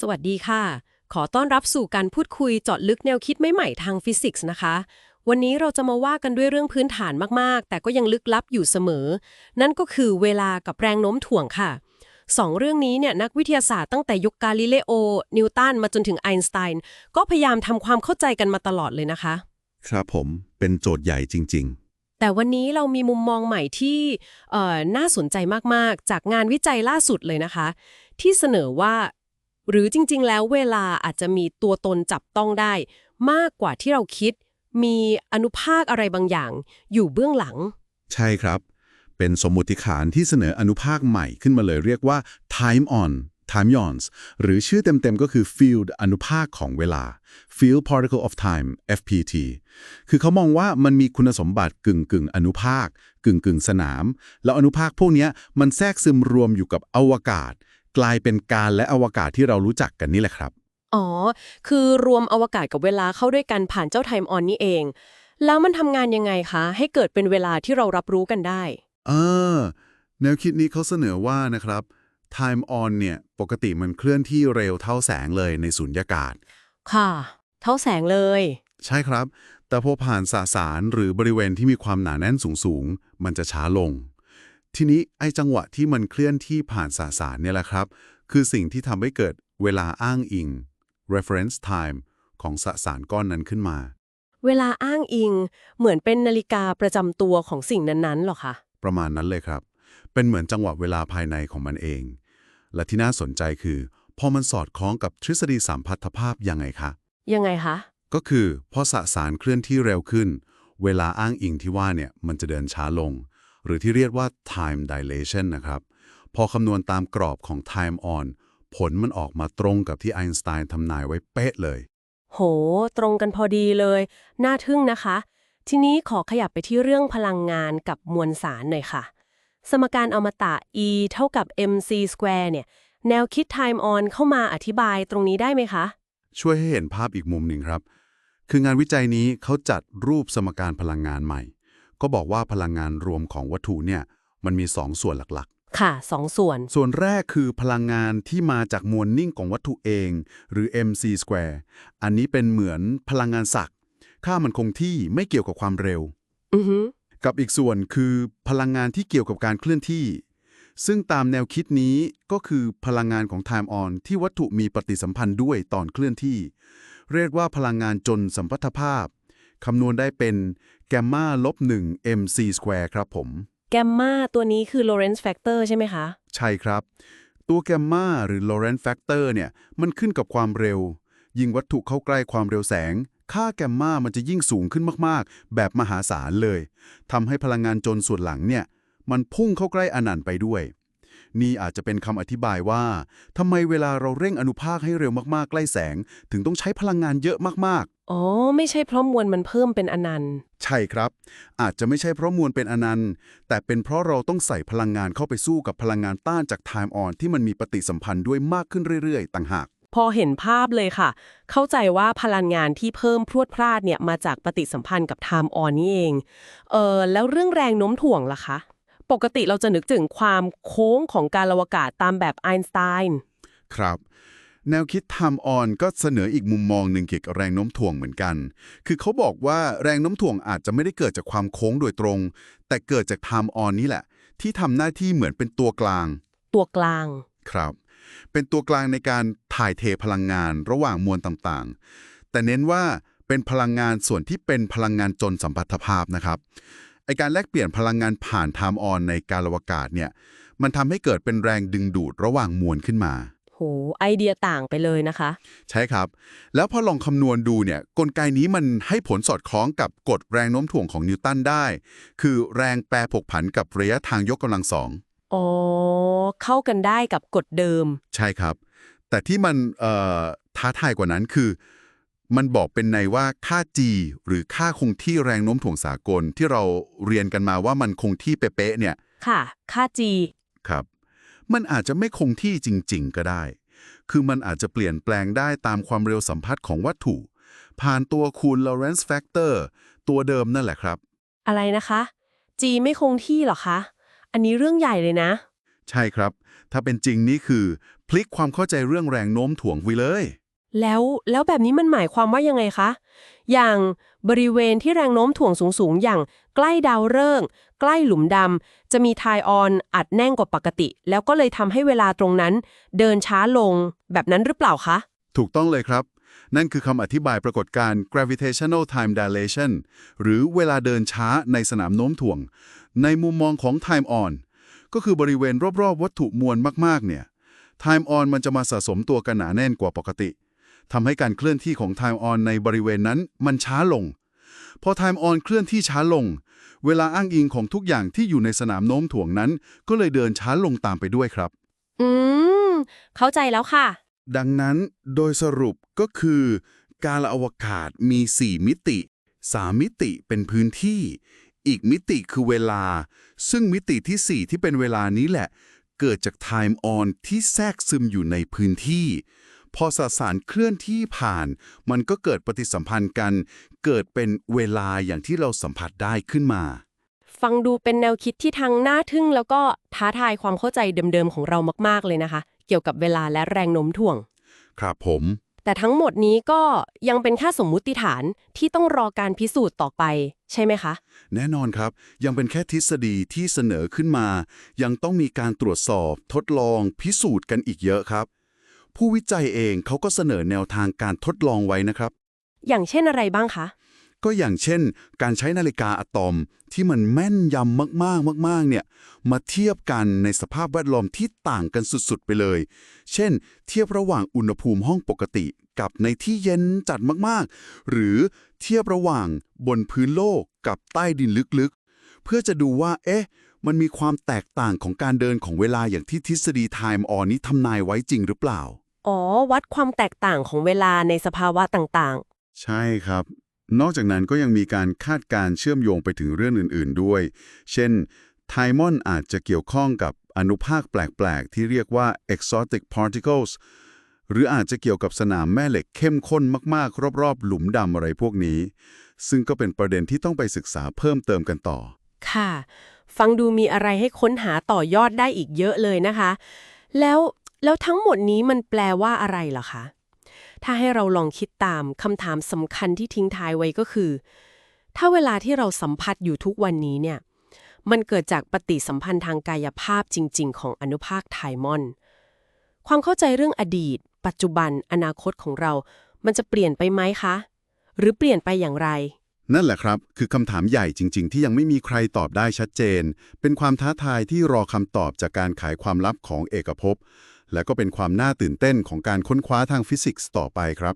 สวัสดีค่ะ ขอต้อนรับสู่การพูดคุยเจาะลึกแนวคิดใหม่ๆทางฟิสิกส์นะคะ วันนี้เราจะมาว่ากันด้วยเรื่องพื้นฐานมากๆ แต่ก็ยังลึกลับอยู่เสมอ นั่นก็คือเวลากับแรงโน้มถ่วงค่ะสองเรื่องนี้เนี่ยนักวิทยาศาสตร์ตั้งแต่ยุคกาลิเลโอ นิวตันมาจนถึงไอน์สไตน์ก็พยายามทำความเข้าใจกันมาตลอดเลยนะคะ ครับผมเป็นโจทย์ใหญ่จริงแต่วันนี้เรามีมุมมองใหม่ที่เอ่อน่าสนใจมาก ๆ จากงานวิจัยล่าสุดเลยนะคะ ที่เสนอว่า หรือจริงๆ แล้วเวลาอาจจะมีตัวตนจับต้องได้ มากกว่าที่เราคิด มีอนุภาคอะไรบางอย่าง อยู่เบื้องหลัง ใช่ครับ เป็นสมมติฐานที่เสนออนุภาคใหม่ขึ้นมาเลยเรียกว่า time on time ions หรือชื่อเต็มๆ ก็คือ field อนุภาคของเวลา field particle of time FPT คือเขามองว่ามันมีคุณสมบัติกึ่งกึ่งอนุภาค กึ่งกึ่งสนาม แล้วอนุภาคพวกนี้มันแทรกซึมรวมอยู่กับอวกาศ กลายเป็นการและอวกาศที่เรารู้จักกันนี่แหละครับ อ๋อ คือรวมอวกาศกับเวลาเข้าด้วยกันผ่านเจ้าไทม์ออนนี่เอง แล้วมันทำงานยังไงคะ ให้เกิดเป็นเวลาที่เรารับรู้กันได้เออแนวคิดนี้เขาเสนอว่านะครับ time on เนี่ยปกติมันเคลื่อนที่เร็วเท่าแสงเลยในสุญญากาศ ค่ะ เท่าแสงเลย ใช่ครับ แต่พอผ่านสสารหรือบริเวณที่มีความหนาแน่นสูงๆ มันจะช้าลง ทีนี้ไอ้จังหวะที่มันเคลื่อนที่ผ่านสสารเนี่ยแหละครับ คือสิ่งที่ทำให้เกิดเวลาอ้างอิง reference time ของสสารก้อนนั้นขึ้นมา เวลาอ้างอิงเหมือนเป็นนาฬิกาประจำตัวของสิ่งนั้นๆหรอคะ ประมาณนั้นเลยครับ เป็นเหมือนจังหวะเวลาภายในของมันเอง และที่น่าสนใจคือ พอมันสอดคล้องกับทฤษฎีสัมพัทธภาพยังไงคะ ยังไงคะ ก็คือพอสสารเคลื่อนที่เร็วขึ้น เวลาอ้างอิงที่ว่าเนี่ยมันจะเดินช้าลง หรือที่เรียกว่า time dilation นะครับ พอคำนวณตามกรอบของ time on ผลมันออกมาตรงกับที่ไอน์สไตน์ทำนายไว้เป๊ะเลย โห ตรงกันพอดีเลย น่าทึ่งนะคะ ทีนี้ขอขยับไปที่เรื่องพลังงานกับมวลสารหน่อยค่ะ สมการอมตะ E เท่ากับ mc square เนี่ย แนวคิด time on เข้ามาอธิบายตรงนี้ได้ไหมคะ ช่วยให้เห็นภาพอีกมุมหนึ่งครับ คืองานวิจัยนี้เขาจัดรูปสมการพลังงานใหม่ ก็บอกว่าพลังงานรวมของวัตถุเนี่ยมันมีสองส่วนหลักค่ะสองส่วนๆส่วนแรกคือพลังงานที่มาจากมวลนิ่งของวัตถุเอง หรือ mc square อันนี้เป็นเหมือนพลังงานศักย์ค่ามันคงที่ไม่เกี่ยวกับความเร็ว อือฮึกับอีกส่วนคือพลังงานที่เกี่ยวกับการเคลื่อนที่ ซึ่งตามแนวคิดนี้ก็คือพลังงานของ time on ที่วัตถุมีปฏิสัมพันธ์ด้วยตอนเคลื่อนที่ เรียกว่าพลังงานจนสัมพัทธภาพ คำนวณได้เป็นแกมมาลบ1 mc square ครับผม แกมมาตัวนี้คือ Lorentz factor ใช่ไหมคะ ใช่ครับ ตัวแกมมาหรือ Lorentz factor เนี่ย มันขึ้นกับความเร็ว ยิ่งวัตถุเข้าใกล้ความเร็วแสง ค่าแกมมามันจะยิ่งสูงขึ้นมากๆ แบบมหาศาลเลยทำให้พลังงานจนส่วนหลังเนี่ย มันพุ่งเข้าใกล้อนันต์ไปด้วย นี่อาจจะเป็นคำอธิบายว่าทำไมเวลาเราเร่งอนุภาคให้เร็วมากๆใกล้แสง ถึงต้องใช้พลังงานเยอะมากๆ อ๋อ ไม่ใช่เพราะมวลมันเพิ่มเป็นอนันต์ ใช่ครับ อาจจะไม่ใช่เพราะมวลเป็นอนันต์ แต่เป็นเพราะเราต้องใส่พลังงานเข้าไปสู้กับพลังงานต้านจาก time on ที่มันมีปฏิสัมพันธ์ด้วยมากขึ้นเรื่อยๆ ต่างหากพอเห็นภาพเลยค่ะ เข้าใจว่าพลังงานที่เพิ่มพรวดพลาดเนี่ยมาจากปฏิสัมพันธ์กับ time on นี่เอง เออแล้วเรื่องแรงโน้มถ่วงล่ะคะ ปกติเราจะนึกถึงความโค้งของการอวกาศตามแบบไอน์สไตน์ครับ แนวคิด time on ก็เสนออีกมุมมองหนึ่งเกี่ยวกับแรงโน้มถ่วงเหมือนกัน คือเขาบอกว่าแรงโน้มถ่วงอาจจะไม่ได้เกิดจากความโค้งโดยตรง แต่เกิดจาก time on นี่แหละ ที่ทำหน้าที่เหมือนเป็นตัวกลาง ตัวกลางครับ เป็นตัวกลางในการถ่ายเทพลังงานระหว่างมวลต่างๆ แต่เน้นว่าเป็นพลังงานส่วนที่เป็นพลังงานจนสัมพัทธภาพนะครับ ไอการแลกเปลี่ยนพลังงานผ่านไทม์ออนในการอวกาศเนี่ย มันทำให้เกิดเป็นแรงดึงดูดระหว่างมวลขึ้นมา โห ไอเดียต่างไปเลยนะคะ ใช่ครับ แล้วพอลองคำนวณดูเนี่ย กลไกนี้มันให้ผลสอดคล้องกับกฎแรงโน้มถ่วงของนิวตันได้ คือแรงแปรผกผันกับระยะทางยกกำลังสองอ๋อ เข้ากันได้กับกฎเดิม ใช่ครับ แต่ที่มันเอ่อท้าทายกว่านั้นคือ มันบอกเป็นในว่าค่า g หรือค่าคงที่แรงโน้มถ่วงสากลที่เราเรียนกันมาว่ามันคงที่เป๊ะๆเนี่ย ค่ะ ค่า G ครับ มันอาจจะไม่คงที่จริง ๆ ก็ได้ คือมันอาจจะเปลี่ยนแปลงได้ตามความเร็วสัมพัทธ์ของวัตถุ ผ่านตัวคูณ Lorentz factor ตัวเดิมนั่นแหละครับ อะไรนะคะ G ไม่คงที่เหรอคะ อันนี้เรื่องใหญ่เลยนะ ใช่ครับ ถ้าเป็นจริงนี่คือ พลิกความเข้าใจเรื่องแรงโน้มถ่วงไปเลย แล้วแล้วแบบนี้มันหมายความว่ายังไงคะ อย่างบริเวณที่แรงโน้มถ่วงสูงๆ อย่างใกล้ดาวฤกษ์ใกล้หลุมดำจะมีไทออนอัดแน่นกว่าปกติ แล้วก็เลยทำให้เวลาตรงนั้น เดินช้าลงแบบนั้นหรือเปล่าคะ ถูกต้องเลยครับ นั่นคือคำอธิบายปรากฏการณ์ gravitational time dilation หรือเวลาเดินช้าในสนามโน้มถ่วง ในมุมมองของ time on ก็คือบริเวณรอบๆ วัตถุมวลมากๆ เนี่ย time on มันจะมาสะสมตัวกันหนาแน่นกว่าปกติ ทำให้การเคลื่อนที่ของ time on ในบริเวณนั้นมันช้าลง พอ time on เคลื่อนที่ช้าลง เวลาอ้างอิงของทุกอย่างที่อยู่ในสนามโน้มถ่วงนั้น ก็เลยเดินช้าลงตามไปด้วยครับ อืม เข้าใจแล้วค่ะ ดังนั้นโดยสรุปก็คือ การละอวกาศมี 4 มิติ 3 มิติเป็นพื้นที่ อีกมิติคือเวลา ซึ่งมิติที่ 4 ที่เป็นเวลานี้แหละ เกิดจาก time on ที่แทรกซึมอยู่ในพื้นที่ พอสสารเคลื่อนที่ผ่าน มันก็เกิดปฏิสัมพันธ์กัน เกิดเป็นเวลาอย่างที่เราสัมผัสได้ขึ้นมา ฟังดูเป็นแนวคิดที่ทั้งน่าทึ่ง แล้วก็ท้าทายความเข้าใจเดิมๆของเรามากๆเลยนะคะ เกี่ยวกับเวลาและแรงโน้มถ่วง ครับผม แต่ทั้งหมดนี้ก็ยังเป็นแค่สมมุติฐานที่ต้องรอการพิสูจน์ต่อไป ใช่ไหมคะ แน่นอนครับ ยังเป็นแค่ทฤษฎีที่เสนอขึ้นมา ยังต้องมีการตรวจสอบ ทดลอง พิสูจน์กันอีกเยอะครับ ผู้วิจัยเองเขาก็เสนอแนวทางการทดลองไว้นะครับ อย่างเช่นอะไรบ้างคะ ก็อย่างเช่น การใช้นาฬิกาอะตอมที่มันแม่นยำมากๆ มาก ๆ เนี่ย มาเทียบกันในสภาพแวดล้อมที่ต่างกันสุด ๆ ไปเลย เช่น เทียบระหว่างอุณหภูมิห้องปกติกับในที่เย็นจัดมากๆ หรือเทียบระหว่างบนพื้นโลกกับใต้ดินลึกๆ เพื่อจะดูว่า เอ๊ะ มันมีความแตกต่างของการเดินของเวลาอย่างที่ทฤษฎี time on นี้ทำนายไว้จริงหรือเปล่า อ๋อ วัดความแตกต่างของเวลาในสภาวะต่างใช่ครับ นอกจากนั้นก็ยังมีการคาดการณ์เชื่อมโยงไปถึงเรื่องอื่นๆด้วย เช่น ไทมอนอาจจะเกี่ยวข้องกับอนุภาคแปลก ๆ ที่เรียกว่า exotic particles หรืออาจจะเกี่ยวกับสนามแม่เหล็กเข้มข้นมากๆ รอบๆ หลุมดำอะไรพวกนี้ ซึ่งก็เป็นประเด็นที่ต้องไปศึกษาเพิ่มเติมกันต่อๆค่ะ ฟังดูมีอะไรให้ค้นหาต่อยอดได้อีกเยอะเลยนะคะ แล้ว แล้วทั้งหมดนี้มันแปลว่าอะไรล่ะคะ ถ้าให้เราลองคิดตามคำถามสำคัญที่ทิ้งท้ายไว้ก็คือ ถ้าเวลาที่เราสัมผัสอยู่ทุกวันนี้เนี่ย มันเกิดจากปฏิสัมพันธ์ทางกายภาพจริง ๆ ของอนุภาคไทมอน ความเข้าใจเรื่องอดีต ปัจจุบัน อนาคตของเรา มันจะเปลี่ยนไปไหมคะ หรือเปลี่ยนไปอย่างไรนั่นแหละครับ คือคำถามใหญ่จริง ๆ ที่ยังไม่มีใครตอบได้ชัดเจน เป็นความท้าทายที่รอคำตอบจากการขายความลับของเอกภพ และก็เป็นความน่าตื่นเต้นของการค้นคว้าทางฟิสิกส์ต่อไปครับ